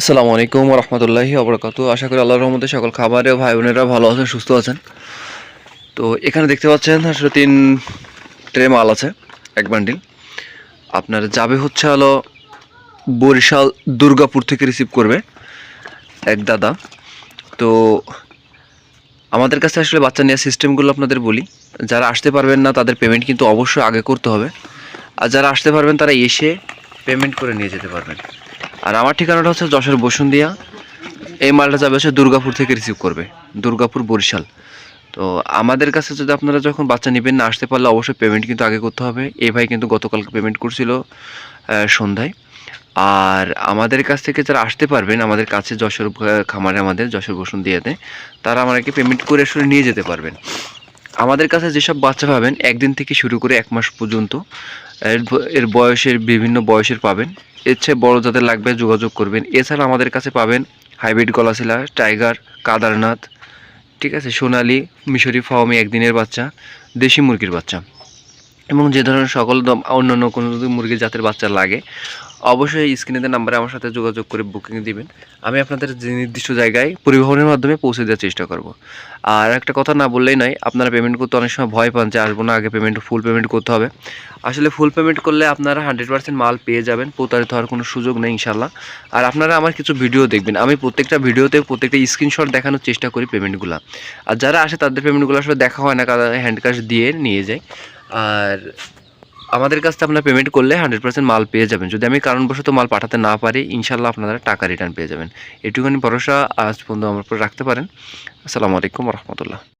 আসসালামু আলাইকুম রহমতুল্লাহি অবরাকাত আশা করি আল্লাহর রহমতে সকল খাবারে ভাই বোনেরা ভালো আছেন, সুস্থ আছেন। তো এখানে দেখতে পাচ্ছেন আসলে তিন ট্রে মাল আছে, এক বান্ডিল। আপনার যাবে হচ্ছে হলো বরিশাল দুর্গাপুর থেকে রিসিভ করবে এক দাদা। তো আমাদের কাছে আসলে বাচ্চা নেওয়ার সিস্টেমগুলো আপনাদের বলি, যারা আসতে পারবেন না তাদের পেমেন্ট কিন্তু অবশ্যই আগে করতে হবে। আর যারা আসতে পারবেন তারা এসে পেমেন্ট করে নিয়ে যেতে পারবেন। আর আমার ঠিকানাটা হচ্ছে যশোর বসুন্দিয়া এই মালটা যাবে হচ্ছে দুর্গাপুর থেকে রিসিভ করবে, দুর্গাপুর বরিশাল। তো আমাদের কাছে যদি আপনারা যখন বাচ্চা নেবেন না আসতে পারলে অবশ্যই পেমেন্ট কিন্তু আগে করতে হবে। এই ভাই কিন্তু গতকালকে পেমেন্ট করছিল সন্ধ্যায়। আর আমাদের কাছ থেকে যারা আসতে পারবেন, আমাদের কাছে যশোর খামারে আমাদের যশোর বসুন্দিয়াতে তারা আমাদেরকে পেমেন্ট করে আসলে নিয়ে যেতে পারবেন। আমাদের কাছে যেসব বাচ্চা পাবেন, একদিন থেকে শুরু করে এক মাস পর্যন্ত এর বয়সের বিভিন্ন বয়সের পাবেন। এর চেয়ে বড় যাদের লাগবে যোগাযোগ করবেন। এছাড়া আমাদের কাছে পাবেন হাইব্রিড গলাশিলা, টাইগার, কাদারনাথ, ঠিক আছে, সোনালি, মিশরি, ফাওমি, একদিনের বাচ্চা, দেশি মুরগির বাচ্চা। এবং যে ধরনের সকল অন্যান্য কোনো যদি মুরগির জাতের বাচ্চা লাগে, অবশ্যই স্ক্রিনে নাম্বারে আমার সাথে যোগাযোগ করে বুকিং দিবেন। আমি আপনাদের যে নির্দিষ্ট জায়গায় পরিবহনের মাধ্যমে পৌঁছে দেওয়ার চেষ্টা করব। আর একটা কথা না বললেই নয়, আপনারা পেমেন্ট করতে অনেক সময় ভয় পান যে আসব না, আগে পেমেন্ট ফুল পেমেন্ট করতে হবে। আসলে ফুল পেমেন্ট করলে আপনারা হান্ড্রেড পার্সেন্ট মাল পেয়ে যাবেন, প্রতারিত হওয়ার কোনো সুযোগ নেই ইনশাল্লাহ আর আপনারা আমার কিছু ভিডিও দেখবেন, আমি প্রত্যেকটা ভিডিওতে প্রত্যেকটা স্ক্রিনশট দেখানোর চেষ্টা করি পেমেন্টগুলো আর যারা আসে তাদের পেমেন্টগুলো আসলে দেখা হয় না কারণ হ্যান্ড ক্যাশ দিয়ে নিয়ে যায়। আর আমাদের কাছ থেকে আপনারা পেমেন্ট করলে হান্ড্রেড পার্সেন্ট মাল পেয়ে যাবেন। যদি আমি কারণবশত মাল পাঠাতে না পারি ইনশাল্লাহ আপনারা টাকা রিটার্ন পেয়ে যাবেন। এটুকুনি ভরসা আজ পর্যন্ত আমার উপর রাখতে পারেন। আসসালামু আলাইকুম রহমতুল্লাহ।